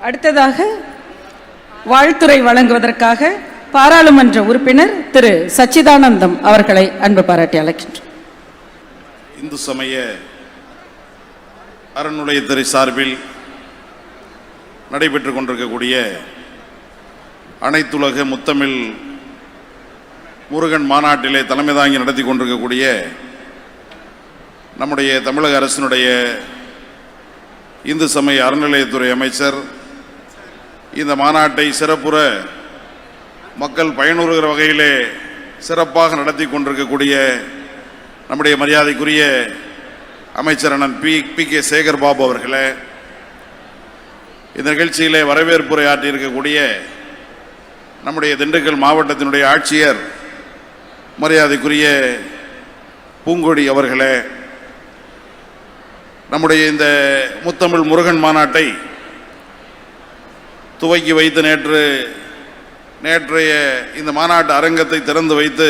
அடுத்ததாக வாழ்த்துறை வழங்குவதற்காக பாராளுமன்ற உறுப்பினர் திரு சச்சிதானந்தம் அவர்களை அன்பு பாராட்டி அழைக்கின்றோம். இந்து சமய அறநிலையத்துறை சார்பில் நடைபெற்று கொண்டிருக்கக்கூடிய அனைத்துலக முத்தமிழ் முருகன் மாநாட்டிலே தலைமை தாங்கி நடத்தி கொண்டிருக்கக்கூடிய நம்முடைய தமிழக அரசினுடைய இந்து சமய அறநிலையத்துறை அமைச்சர் இந்த மாநாட்டை சிறப்புற மக்கள் பயனுறுகிற வகையிலே சிறப்பாக நடத்தி கொண்டிருக்கக்கூடிய நம்முடைய மரியாதைக்குரிய அமைச்சர் அண்ணன் P P K Sekar Babu அவர்களே இந்த நிகழ்ச்சியிலே வரவேற்புரை ஆற்றியிருக்கக்கூடிய நம்முடைய திண்டுக்கல் மாவட்டத்தினுடைய ஆட்சியர் மரியாதைக்குரிய பூங்கொடி அவர்களே நம்முடைய இந்த முத்தமிழ் முருகன் மாநாட்டை துவக்கி வைத்து நேற்று நேற்றைய இந்த மாநாட்டு அரங்கத்தை திறந்து வைத்து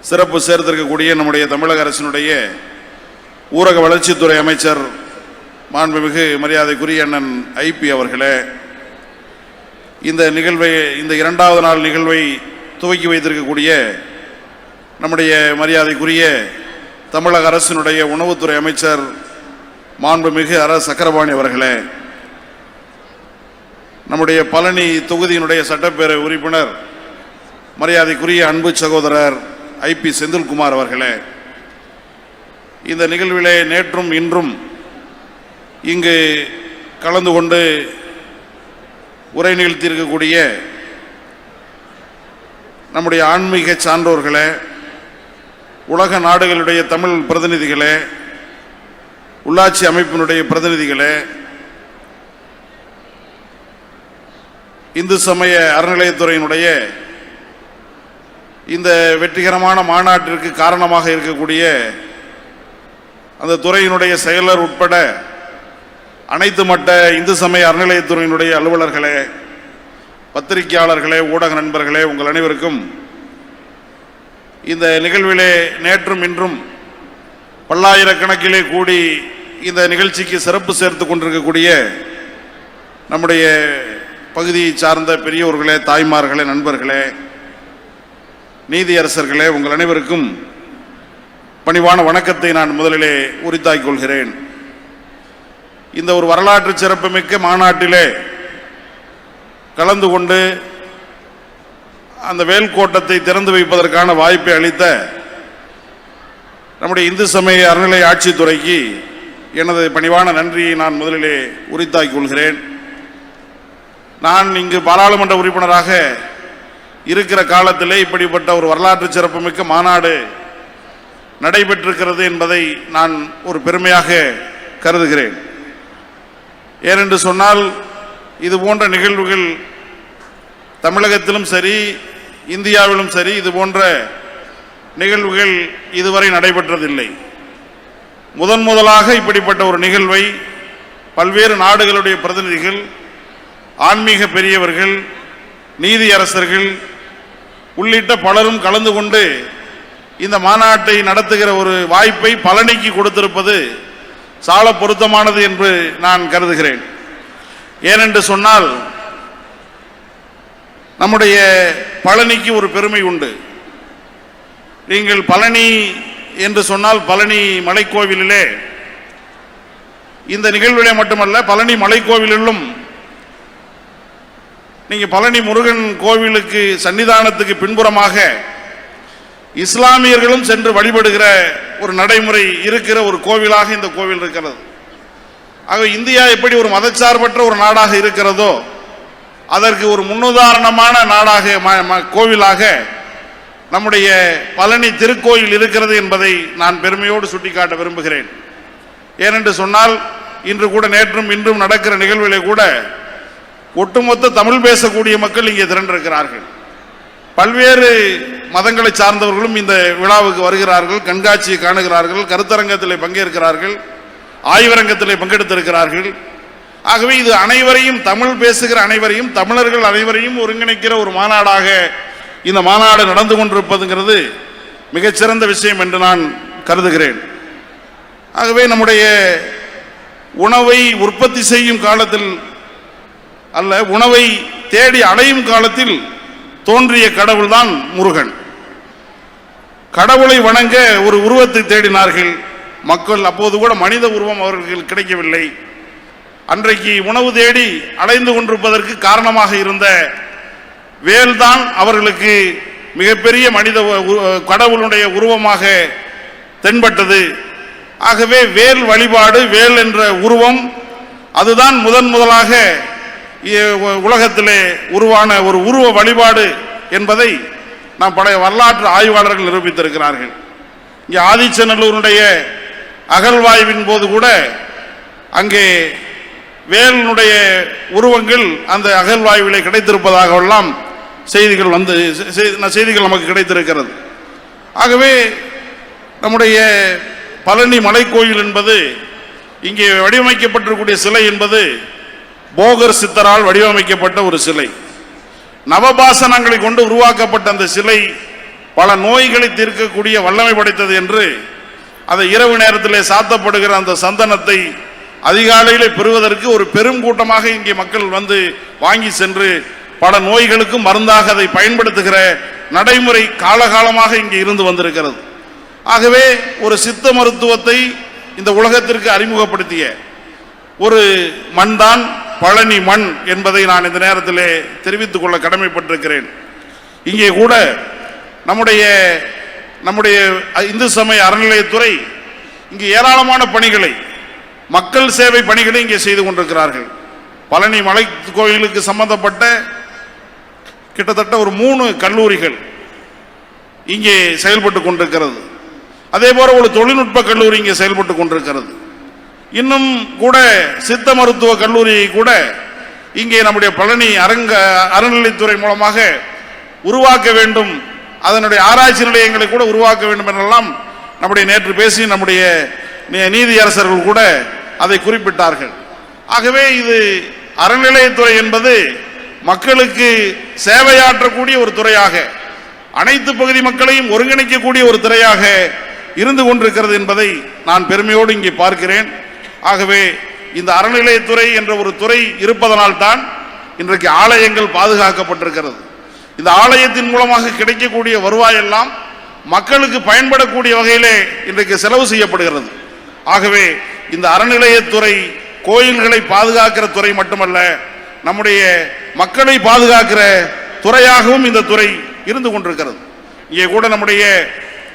சிறப்பு சேர்த்திருக்கக்கூடிய நம்முடைய தமிழக அரசினுடைய ஊரக வளர்ச்சித்துறை அமைச்சர் மாண்புமிகு மரியாதைக்குரிய அண்ணன் ஐபி அவர்களே இந்த நிகழ்வை இந்த இரண்டாவது நாள் நிகழ்வை துவக்கி வைத்திருக்கக்கூடிய நம்முடைய மரியாதைக்குரிய தமிழக அரசினுடைய உணவுத்துறை அமைச்சர் மாண்புமிகு அர சக்கரபாணி அவர்களே நம்முடைய பழனி தொகுதியினுடைய சட்டப்பேரவை உறுப்பினர் மரியாதைக்குரிய அன்பு சகோதரர் ஐபி செந்தில்குமார் அவர்களே இந்த நிகழ்விலே நேற்றும் இன்றும் இங்கு கலந்து கொண்டு உரை நிகழ்த்தியிருக்கக்கூடிய நம்முடைய ஆன்மீக சான்றோர்களே உலக நாடுகளுடைய தமிழ் பிரதிநிதிகளே உள்ளாட்சி அமைப்பினுடைய பிரதிநிதிகளே இந்து சமய அறநிலையத்துறையினுடைய இந்த வெற்றிகரமான மாநாட்டிற்கு காரணமாக இருக்கக்கூடிய அந்த துறையினுடைய செயலர் உட்பட அனைத்து மட்ட இந்து சமய அறநிலையத்துறையினுடைய அலுவலர்களே பத்திரிகையாளர்களே ஊடக நண்பர்களே உங்கள் அனைவருக்கும் இந்த நிகழ்விலே நேற்றும் இன்றும் பல்லாயிரக்கணக்கிலே கூடி இந்த நிகழ்ச்சிக்கு சிறப்பு சேர்த்து கொண்டிருக்கக்கூடிய நம்முடைய பகுதியை சார்ந்த பெரியோர்களே தாய்மார்களே நண்பர்களே நீதியரசர்களே உங்கள் அனைவருக்கும் பணிவான வணக்கத்தை நான் முதலிலே உரித்தாக்கிக் கொள்கிறேன். இந்த ஒரு வரலாற்று சிறப்புமிக்க மாநாட்டிலே கலந்து கொண்டு அந்த வேல்கோட்டத்தை திறந்து வைப்பதற்கான வாய்ப்பை அளித்த நம்முடைய இந்து சமய அறநிலை ஆட்சித்துறைக்கு எனது பணிவான நன்றியை நான் முதலிலே உரித்தாக்கிக் கொள்கிறேன். நான் இங்கு பாராளுமன்ற உறுப்பினராக இருக்கிற காலத்திலே இப்படிப்பட்ட ஒரு வரலாற்று சிறப்புமிக்க மாநாடு நடைபெற்றிருக்கிறது என்பதை நான் ஒரு பெருமையாக கருதுகிறேன். ஏனென்று சொன்னால் இது போன்ற நிகழ்வுகள் தமிழகத்திலும் சரி இந்தியாவிலும் சரி இது போன்ற நிகழ்வுகள் இதுவரை நடைபெற்றதில்லை. முதன் முதலாக இப்படிப்பட்ட ஒரு நிகழ்வை பல்வேறு நாடுகளுடைய பிரதிநிதிகள் ஆன்மீக பெரியவர்கள் நீதியரசர்கள் உள்ளிட்ட பலரும் கலந்து கொண்டு இந்த மாநாட்டை நடத்துகிற ஒரு வாய்ப்பை பழனிக்கு கொடுத்திருப்பது சால பொருத்தமானது என்று நான் கருதுகிறேன். ஏனென்று சொன்னால் நம்முடைய பழனிக்கு ஒரு பெருமை உண்டு. நீங்கள் பழனி என்று சொன்னால் பழனி மலைக்கோவிலிலே இந்த நிகழ்விலே மட்டுமல்ல பழனி மலைக்கோவிலிலும் நீங்கள் பழனி முருகன் கோவிலுக்கு சன்னிதானத்துக்கு பின்புறமாக இஸ்லாமியர்களும் சென்று வழிபடுகிற ஒரு நடைமுறை இருக்கிற ஒரு கோவிலாக இந்த கோவில் இருக்கிறது. ஆக இந்தியா எப்படி ஒரு மதச்சார்பற்ற ஒரு நாடாக இருக்கிறதோ அதற்கு ஒரு முன்னுதாரணமான நாடாக ம- ம- கோவிலாக நம்முடைய பழனி திருக்கோயில் இருக்கிறது என்பதை நான் பெருமையோடு சுட்டிக்காட்ட விரும்புகிறேன். ஏனென்று சொன்னால் இன்று கூட நேற்றும் இன்றும் நடக்கிற நிகழ்விலே கூட ஒட்டுமொத்த தமிழ் பேசக்கூடிய மக்கள் இங்கே திரண்டிருக்கிறார்கள். பல்வேறு மதங்களை சார்ந்தவர்களும் இந்த விழாவுக்கு வருகிறார்கள் கண்காட்சியை காணுகிறார்கள் கருத்தரங்கத்தில் பங்கேற்கிறார்கள் ஆய்வரங்கத்தில் பங்கெடுத்திருக்கிறார்கள். ஆகவே இது அனைவரையும் தமிழ் பேசுகிற அனைவரையும் தமிழர்கள் அனைவரையும் ஒருங்கிணைக்கிற ஒரு மாநாடாக இந்த மாநாடு நடந்து கொண்டிருப்பதுங்கிறது மிகச்சிறந்த விஷயம் என்று நான் கருதுகிறேன். ஆகவே நம்முடைய உணவை உற்பத்தி செய்யும் காலத்தில் அல்ல உணவை தேடி அடையும் காலத்தில் தோன்றிய கடவுள்தான் முருகன். கடவுளை வணங்க ஒரு உருவத்தை தேடினார்கள். மக்கள் அப்போது கூட மனித உருவம் அவர்கள் கிடைக்கவில்லை. அன்றைக்கு உணவு தேடி அலைந்து கொண்டிருப்பதற்கு காரணமாக இருந்த வேல்தான் அவர்களுக்கு மிகப்பெரிய மனித கடவுளுடைய உருவமாக தென்பட்டது. ஆகவே வேல் வழிபாடு வேல் என்ற உருவம் அதுதான் முதன் முதலாக உலகத்திலே உருவான ஒரு உருவ வழிபாடு என்பதை நாம் பழைய வரலாற்று ஆய்வாளர்கள் நிரூபித்திருக்கிறார்கள். இங்கே ஆதிச்சநல்லூருடைய அகழ்வாய்வின் போது கூட அங்கே வேலினுடைய உருவங்கள் அந்த அகழ்வாய்விலே கிடைத்திருப்பதாகவெல்லாம் செய்திகள் வந்து செய்திகள் நமக்கு கிடைத்திருக்கிறது. ஆகவே நம்முடைய பழனி மலைக்கோயில் என்பது இங்கே வடிவமைக்கப்பட்டிருக்கக்கூடிய சிலை என்பது போகர் சித்தரால் வடிவமைக்கப்பட்ட ஒரு சிலை. நவபாசனங்களை கொண்டு உருவாக்கப்பட்ட அந்த சிலை பல நோய்களை தீர்க்கக்கூடிய வல்லமை படைத்தது என்று அதை இரவு நேரத்திலே சாத்தப்படுகிற அந்த சந்தனத்தை அதிகாலையிலே பெறுவதற்கு ஒரு பெரும் கூட்டமாக இங்கே மக்கள் வந்து வாங்கி சென்று பல நோய்களுக்கும் மருந்தாக அதை பயன்படுத்துகிற நடைமுறை காலகாலமாக இங்கே இருந்து வந்திருக்கிறது. ஆகவே ஒரு சித்த மருத்துவத்தை இந்த உலகத்திற்கு அறிமுகப்படுத்திய ஒரு மண்தான் பழனி மண் என்பதை நான் இந்த நேரத்திலே தெரிவித்துக் கொள்ள கடமைப்பட்டிருக்கிறேன். இங்கே கூட நம்முடைய நம்முடைய இந்து சமய அறநிலையத்துறை இங்கே ஏராளமான பணிகளை மக்கள் சேவை பணிகளை இங்கே செய்து கொண்டிருக்கிறார்கள். பழனி மலை கோயிலுக்கு சம்பந்தப்பட்ட கிட்டத்தட்ட ஒரு மூணு கல்லூரிகள் இங்கே செயல்பட்டு கொண்டிருக்கிறது. அதே போல ஒரு தொழில்நுட்ப கல்லூரி இங்கே செயல்பட்டு கொண்டிருக்கிறது. இன்னும் கூட சித்த மருத்துவ கல்லூரியை கூட இங்கே நம்முடைய பழனி அரங்க அறநிலைத்துறை மூலமாக உருவாக்க வேண்டும். அதனுடைய ஆராய்ச்சி நிலையங்களை கூட உருவாக்க வேண்டும் என்றெல்லாம் நம்முடைய நேற்று பேசி நம்முடைய நீதியரசர்கள் கூட அதை குறிப்பிட்டார்கள். ஆகவே இது அறநிலையத்துறை என்பது மக்களுக்கு சேவையாற்றக்கூடிய ஒரு துறையாக அனைத்து பகுதி மக்களையும் ஒருங்கிணைக்கக்கூடிய ஒரு துறையாக இருந்து கொண்டிருக்கிறது என்பதை நான் பெருமையோடு இங்கே பார்க்கிறேன். ஆகவே இந்த அறநிலையத்துறை என்ற ஒரு துறை இருப்பதனால்தான் இன்றைக்கு ஆலயங்கள் பாதுகாக்கப்பட்டிருக்கிறது. இந்த ஆலயத்தின் மூலமாக கிடைக்கக்கூடிய வருவாயெல்லாம் மக்களுக்கு பயன்படக்கூடிய வகையிலே இன்றைக்கு செலவு செய்யப்படுகிறது. ஆகவே இந்த அறநிலையத்துறை கோயில்களை பாதுகாக்கிற துறை மட்டுமல்ல நம்முடைய மக்களை பாதுகாக்கிற துறையாகவும் இந்த துறை இருந்து கொண்டிருக்கிறது. இங்கே கூட நம்முடைய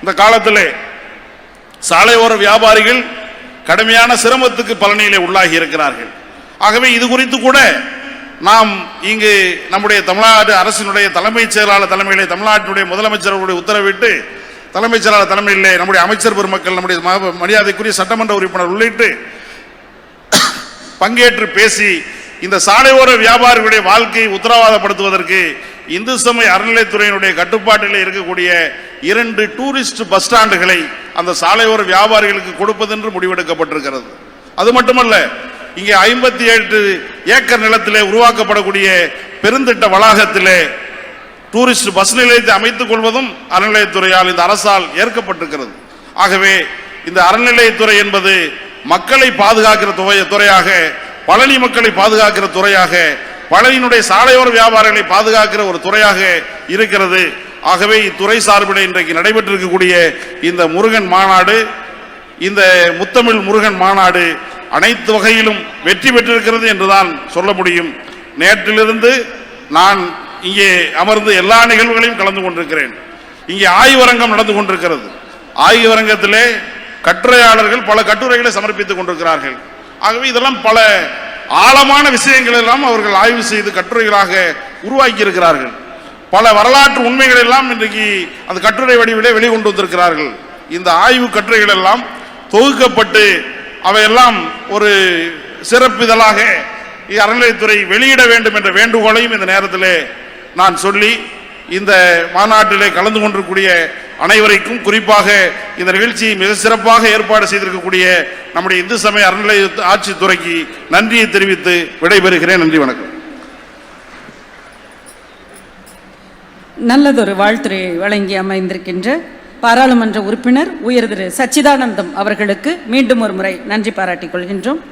இந்த காலத்தில் சாலையோர வியாபாரிகள் கடுமையான சிரமத்துக்கு பழனியிலே உள்ளாகி இருக்கிறார்கள். ஆகவே இது குறித்து கூட நாம் இங்கு நம்முடைய தமிழ்நாடு அரசினுடைய தலைமைச் செயலாளர் தலைமையிலே தமிழ்நாட்டினுடைய முதலமைச்சர்களுடைய உத்தரவிட்டு தலைமைச் செயலாளர் தலைமையிலே நம்முடைய அமைச்சர் பெருமக்கள் நம்முடைய ம- மரியாதைக்குரிய சட்டமன்ற உறுப்பினர் உள்ளிட்டு பங்கேற்று பேசி இந்த சாலையோர வியாபாரிகளுடைய வாழ்க்கையை உத்தரவாதப்படுத்துவதற்கு இந்து சமய அறநிலைத்துறையினுடைய கட்டுப்பாட்டில் இருக்கக்கூடிய இரண்டு டூரிஸ்ட் பஸ் ஸ்டாண்டுகளை அந்த சாலையோர வியாபாரிகளுக்கு கொடுப்பதென்று முடிவெடுக்கப்பட்டிருக்கிறது. அது மட்டுமல்ல இங்கே ஐம்பத்தி எட்டு ஏக்கர் நிலத்திலே உருவாக்கப்படக்கூடிய பெருந்திட்ட வளாகத்திலே டூரிஸ்ட் பஸ் நிலையத்தை அமைத்துக் கொள்வதும் அறநிலையத்துறையால் இந்த அரசால் ஏற்கப்பட்டிருக்கிறது. ஆகவே இந்த அறநிலையத்துறை என்பது மக்களை பாதுகாக்கிற துறை- துறையாக பழனி மக்களை பாதுகாக்கிற துறையாக பழனியினுடைய சாலையோர வியாபாரிகளை பாதுகாக்கிற ஒரு துறையாக இருக்கிறது. ஆகவே இத்துறை சார்பில் இன்றைக்கு நடைபெற்றிருக்கக்கூடிய இந்த முருகன் மாநாடு இந்த முத்தமிழ் முருகன் மாநாடு அனைத்து வகையிலும் வெற்றி பெற்றிருக்கிறது என்றுதான் சொல்ல முடியும். நேற்றிலிருந்து நான் இங்கே அமர்ந்து எல்லா நிகழ்வுகளையும் கலந்து கொண்டிருக்கிறேன். இங்கே ஆய்வரங்கம் நடந்து கொண்டிருக்கிறது. ஆய்வரங்கத்திலே கட்டுரையாளர்கள் பல கட்டுரைகளை சமர்ப்பித்துக் கொண்டிருக்கிறார்கள். ஆகவே இதெல்லாம் பல ஆழமான விஷயங்கள் எல்லாம் அவர்கள் ஆய்வு செய்து கட்டுரைகளாக உருவாக்கி இருக்கிறார்கள் பல வரலாற்று உண்மைகள் எல்லாம் இன்றைக்கு அந்த கட்டுரை வடிவிலே வெளிக்கொண்டு வந்திருக்கிறார்கள். இந்த ஆய்வு கட்டுரைகள் எல்லாம் தொகுக்கப்பட்டு அவையெல்லாம் ஒரு சிறப்பிதழாக அறநிலையத்துறை வெளியிட வேண்டும் என்ற வேண்டுகோளையும் இந்த நேரத்தில் நான் சொல்லி இந்த மாநாட்டிலே கலந்து கொண்டிருக்கூடிய அனைவரைக்கும் குறிப்பாக இந்த நிகழ்ச்சியை மிக சிறப்பாக ஏற்பாடு செய்திருக்கக்கூடிய நம்முடைய இந்து சமய அறநிலைய ஆட்சித்துறைக்கு நன்றியை தெரிவித்து விடைபெறுகிறேன். நன்றி வணக்கம். நல்லதொரு வாழ்த்துறை வழங்கி அமைந்திருக்கின்ற பாராளுமன்ற உறுப்பினர் உயர் திரு சச்சிதானந்தம் அவர்களுக்கு மீண்டும் ஒரு முறை நன்றி பாராட்டிக் கொள்கின்றோம்.